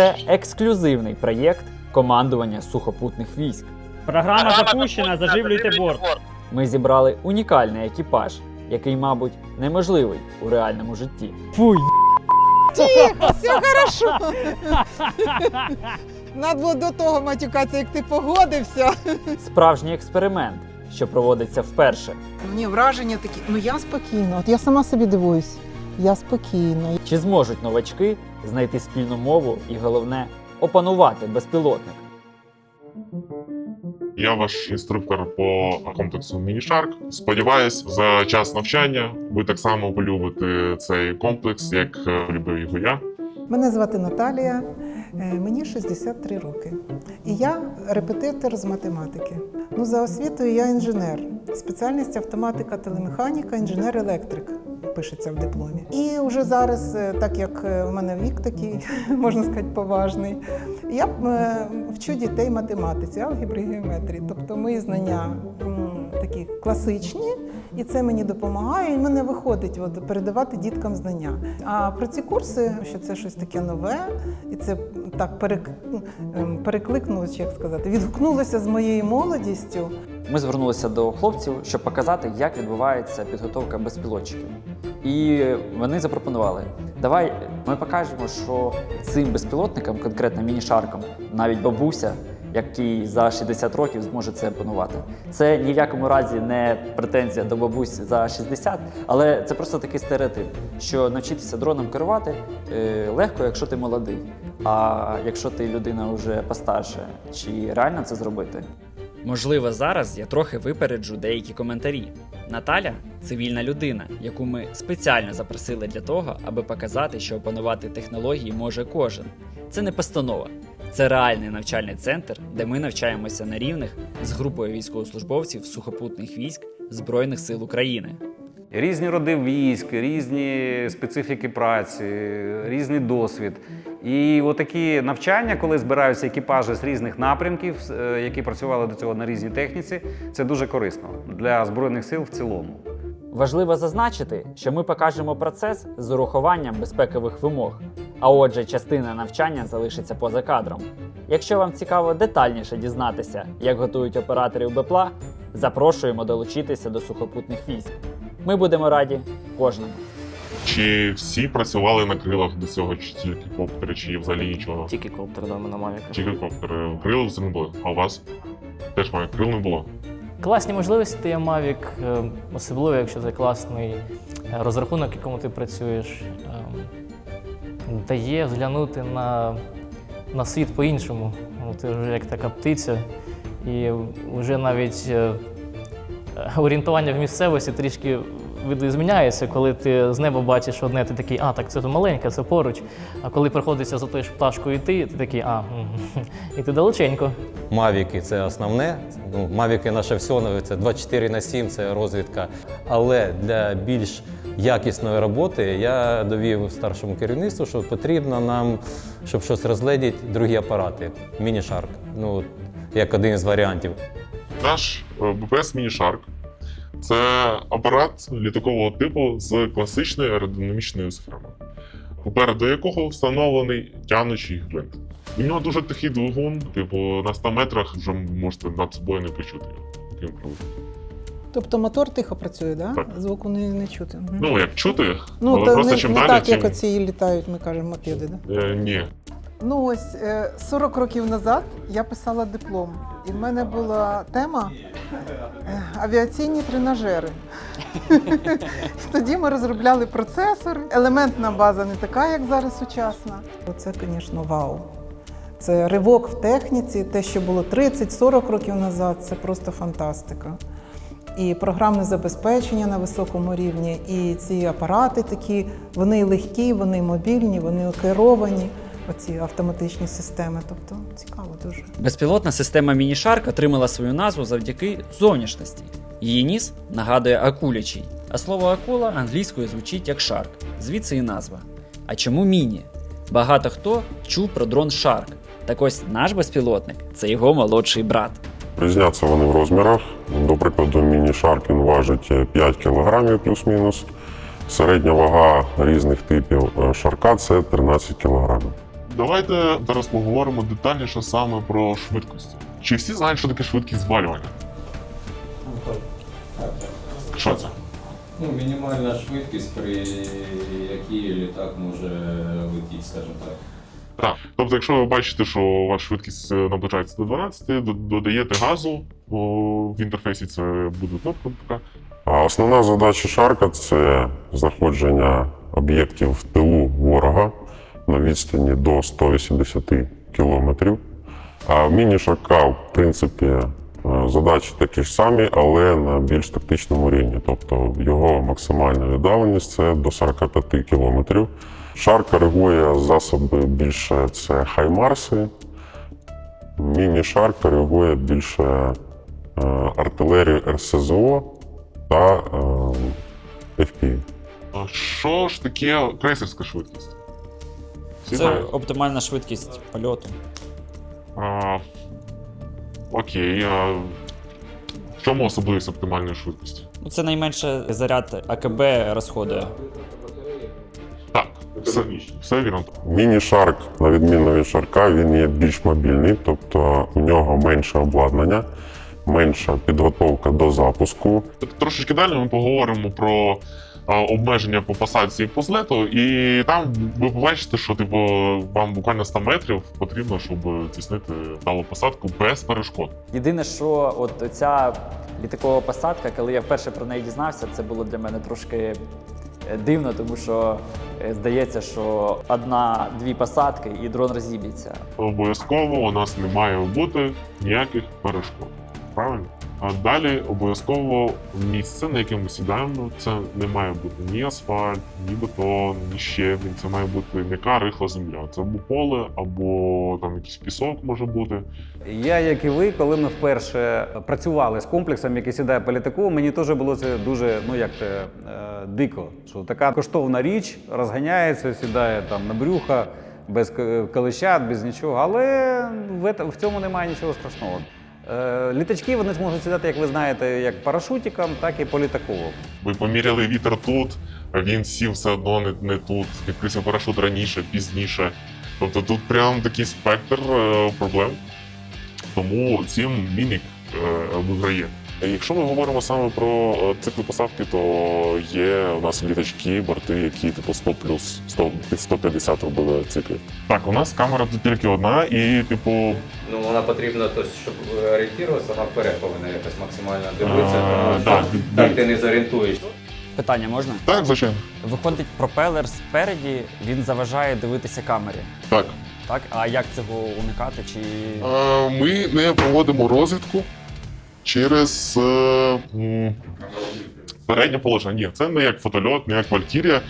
Це ексклюзивний проєкт командування сухопутних військ. Програма запущена, заживлюйте борт. Ми зібрали унікальний екіпаж, який, мабуть, неможливий у реальному житті. Фуй. Тихо, все хорошо. Надо було до того матюкатися, як ти погодився. Справжній експеримент, що проводиться вперше. Мені враження такі, ну я спокійна, от я сама собі дивуюсь. Я спокійна. Чи зможуть новачки знайти спільну мову і головне опанувати безпілотник? Я ваш інструктор по комплексу Мінішарк. Сподіваюсь, за час навчання ви так само полюбите цей комплекс, як е, полюбив його я. Мене звати Наталія, е, мені 63 роки. І я репетитор з математики. Ну, за освітою я інженер. Спеціальність автоматика, телемеханіка, інженер-електрик. Пишеться в дипломі. І вже зараз, е, так як е, в мене вік такий, можна сказати, поважний, я е, вчу дітей математиці, алгебри геометрії. Тобто мої знання такі класичні, і це мені допомагає. І мене виходить от, передавати діткам знання. А про ці курси, що це щось таке нове, і це так перек... перекликнулося, як сказати, відгукнулося з моєю молодістю. Ми звернулися до хлопців, щоб показати, як відбувається підготовка безпілотчиків. І вони запропонували: давай ми покажемо, що цим безпілотникам, конкретно мінішаркам, навіть бабуся, який за 60 років зможе це опанувати. Це ні в якому разі не претензія до бабусь за 60, але це просто такий стереотип, що навчитися дроном керувати е, легко, якщо ти молодий. А якщо ти людина вже постарше, чи реально це зробити? Можливо, зараз я трохи випереджу деякі коментарі. Наталя цивільна людина, яку ми спеціально запросили для того, аби показати, що опанувати технології може кожен. Це не постанова, це реальний навчальний центр, де ми навчаємося на рівних з групою військовослужбовців сухопутних військ Збройних сил України. Різні роди військ, різні специфіки праці, різний досвід. І отакі навчання, коли збираються екіпажі з різних напрямків, е, які працювали до цього на різній техніці, це дуже корисно для збройних сил в цілому. Важливо зазначити, що ми покажемо процес з урахуванням безпекових вимог, а отже, частина навчання залишиться поза кадром. Якщо вам цікаво детальніше дізнатися, як готують операторів БПЛА, запрошуємо долучитися до сухопутних військ. Ми будемо раді кожному. Чи всі працювали на крилах до цього, чи тільки коптери, чи взагалі нічого? Тільки коптер да, на Мавіка. Тільки коптери. Крил це не було. А у вас теж має крил не було. Класні можливості є Mavic, е, особливо якщо це класний е, розрахунок, якому ти працюєш, ем, дає взглянути на, на світ по-іншому. Ну, Ти вже як така птиця, і вже навіть е, орієнтування в місцевості трішки видозміняється, коли ти з неба бачиш одне, ти такий, а, так це маленьке, це поруч. А коли приходиться за тою ж пташкою йти, ти такий, а, і ти далеченько. Мавіки це основне. Ну, Мавіки наше все, ну, це 24 на 7, це розвідка. Але для більш якісної роботи я довів старшому керівництву, що потрібно нам, щоб щось розгледіти, другі апарати. Міні-шарк. Ну, як один із варіантів. Наш е, БПС Мінішарк це апарат літакового типу з класичною аеродинамічною схемою, попереду якого встановлений тянучий гвинт. У нього дуже тихий двигун, типу на 100 метрах вже можете над собою не почути його. Тобто мотор тихо працює, да? Так. звуку не, не чути. Ну, як чути, Ну, але просто не, чим не далі, так, тим... як оці літають, ми кажемо, мопеди, да? Е, ні. Ну ось е, 40 років назад я писала диплом, і в мене була тема е, авіаційні тренажери. Тоді ми розробляли процесори. Елементна база не така, як зараз сучасна. Це, звісно, вау. Це ривок в техніці, те, що було 30-40 років назад, це просто фантастика. І програмне забезпечення на високому рівні, і ці апарати такі, вони легкі, вони мобільні, вони керовані, оці автоматичні системи. Тобто цікаво дуже. Безпілотна система Мінішарк отримала свою назву завдяки зовнішності. Її ніс нагадує акулячий, а слово акула англійською звучить як шарк, звідси і назва. А чому міні? Багато хто чув про дрон Шарк. Так ось наш безпілотник це його молодший брат. Різняться вони в розмірах. До прикладу, міні-шарк він важить 5 кг плюс-мінус. Середня вага різних типів е, шарка це 13 кг. Давайте зараз поговоримо детальніше саме про швидкості. Чи всі знають, що таке швидкість звалювання? Що це? Ну, мінімальна швидкість, при якій літак може летіти, скажімо так. Так. Тобто, якщо ви бачите, що ваша швидкість е, наближається до 12, додаєте газу, в інтерфейсі це буде кнопка така. А Основна задача шарка це знаходження об'єктів в тилу ворога на відстані до 180 кілометрів. А в міні-шарка, в принципі, е, задачі такі ж самі, але на більш тактичному рівні. Тобто його максимальна віддаленість це до 45 кілометрів. Шар коригує засоби більше це хаймарси. Міні-шар коригує більше е, артилерію РСЗО та е, FPV. Що ж таке крейсерська швидкість? Це оптимальна швидкість польоту. А, окей. А в чому особливість оптимальної швидкості? Ну, це найменше заряд АКБ розходує. Так, все, все вірно. Міні-шарк, на відміну від шарка, він є більш мобільний, тобто у нього менше обладнання, менша підготовка до запуску. Трошечки далі ми поговоримо про обмеження по посадці і по злету, і там ви побачите, що типу вам буквально 100 метрів потрібно, щоб здійснити вдалу посадку без перешкод. Єдине, що от ця літакова посадка, коли я вперше про неї дізнався, це було для мене трошки е, дивно, тому що е, здається, що одна-дві посадки і дрон розіб'ється. Обов'язково у нас не має бути ніяких перешкод. Правильно? А далі обов'язково місце, на яке ми сідаємо, це не має бути ні асфальт, ні бетон, ні щебінь. Це має бути м'яка рихла земля. Це або поле, або там якийсь пісок може бути. Я, як і ви, коли ми вперше працювали з комплексом, який сідає по літаку, мені теж було це дуже, ну як це, е, дико. Що така коштовна річ розганяється, сідає там на брюха, без колищат, без нічого. Але в цьому немає нічого страшного. Е, літачки вони зможуть сідати, як ви знаєте, як парашутиком, так і по літаку. Ви поміряли вітер тут, він сів все одно не, не тут. Відкрився парашут раніше, пізніше. Тобто тут прям такий спектр е, проблем. Тому цим Мінік е, виграє. Якщо ми говоримо саме про е, цикли посадки, то є у нас літачки, борти, які типу 100 плюс 100, під 150 робили циклів. Так, у нас камера тут тільки одна, і типу Ну, вона потрібна, тобто, щоб орієнтуватися, вона вперед повинна якось максимально дивитися, тому що да, так ти не зорієнтуєш. Питання можна? так, звичайно. Виходить, пропелер спереді, він заважає дивитися камері. Так. Так? А як цього уникати? Чи Е, Ми не проводимо розвідку через е, переднє положення. Ні, це не як фотольот, не як Валькірія.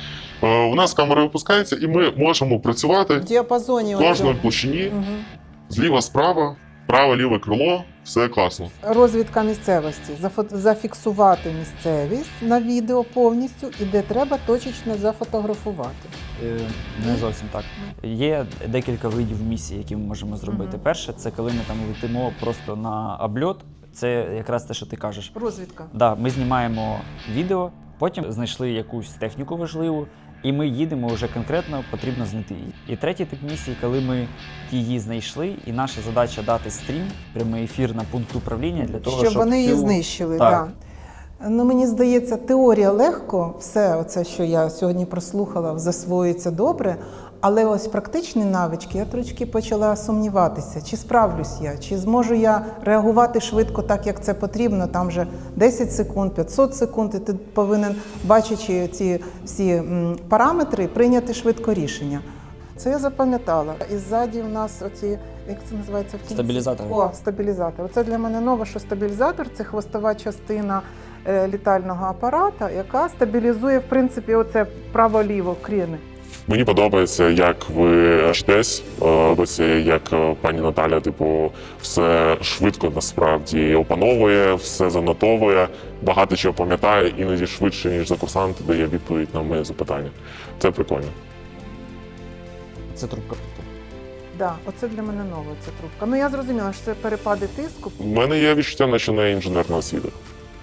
Е, У нас камера випускається, і ми можемо працювати В діапазоні в кожній площині, Мгм. зліва, справа, право, ліве крило, все класно. розвідка місцевості, зафіксувати місцевість на відео повністю і де треба точечно зафотографувати. Е, Не зовсім так. Є декілька видів місій, які ми можемо зробити. Мгм. Перше, це коли ми там летимо просто на обльот. Це якраз те, що ти кажеш. Розвідка. Да, ми знімаємо відео, потім знайшли якусь техніку важливу, і ми їдемо вже конкретно, потрібно знайти її. І третій тип місії, коли ми її знайшли, і наша задача дати стрім, прямий ефір на пункт управління для того, щоб, щоб вони її знищили. Так. Да. Ну, мені здається, теорія легко, все оце, що я сьогодні прослухала, засвоюється добре. Але ось практичні навички я трошки почала сумніватися, чи справлюсь я, чи зможу я реагувати швидко так, як це потрібно. Там вже 10 секунд, 500 секунд, і ти повинен, бачачи ці всі параметри, прийняти швидко рішення. Це я запам'ятала. І ззаді в нас оці, як це називається в кінці? Стабілізатори. О, стабілізатор. Оце для мене нове, що стабілізатор це хвостова частина е, літального апарата, яка стабілізує, в принципі, оце право-ліво кріни. Мені подобається, як ви вчитесь, е, ось як е, пані Наталя, типу, все швидко насправді опановує, все занотовує, багато чого пам'ятає, іноді швидше, ніж за курсант дає відповідь на моє запитання. Це прикольно. Це трубка. Да, оце для мене нове, ця трубка. Ну я зрозуміла, що це перепади тиску. У мене є відчуття, наче не інженерна освіта.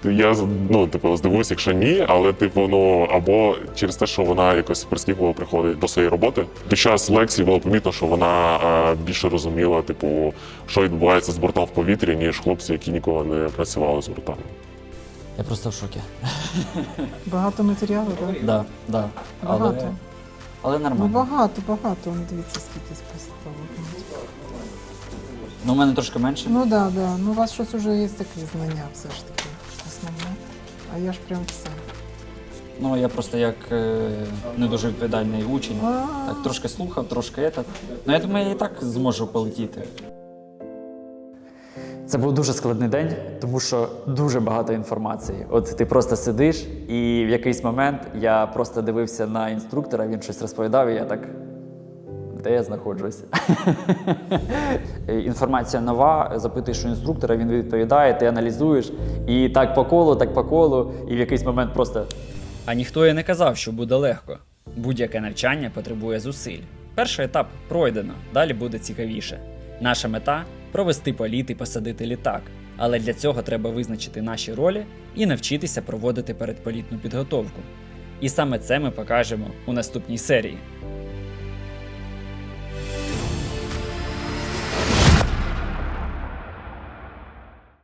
Я ну, типу, здивуюся, якщо ні, але типу, ну або через те, що вона якось прискіпливо приходить до своєї роботи. Під час лекції було помітно, що вона е, більше розуміла, типу, що відбувається з бортом в повітрі, ніж хлопці, які ніколи не працювали з бортами. Я просто в шокі. Багато матеріалу, так? Да, да. Але, Багато. але Ну нормально. багато, багато. Он дивіться, скільки списало. Ну, у мене трошки менше. Ну так, да, да. Ну у вас щось вже є такі знання, все ж таки, основне. А я ж прям все. Ну, я просто як е, не дуже відповідальний учень. Так, трошки слухав, трошки етат. Ну, я думаю, я і так зможу полетіти. Це був дуже складний день, тому що дуже багато інформації. От ти просто сидиш, і в якийсь момент я просто дивився на інструктора, він щось розповідав, і я так. Де я знаходжусь? Інформація нова, запитуєш у інструктора, він відповідає, ти аналізуєш, і так по колу, так по колу, і в якийсь момент просто А ніхто і не казав, що буде легко. Будь-яке навчання потребує зусиль. Перший етап пройдено, далі буде цікавіше. Наша мета провести політ і посадити літак. Але для цього треба визначити наші ролі і навчитися проводити передполітну підготовку. І саме це ми покажемо у наступній серії.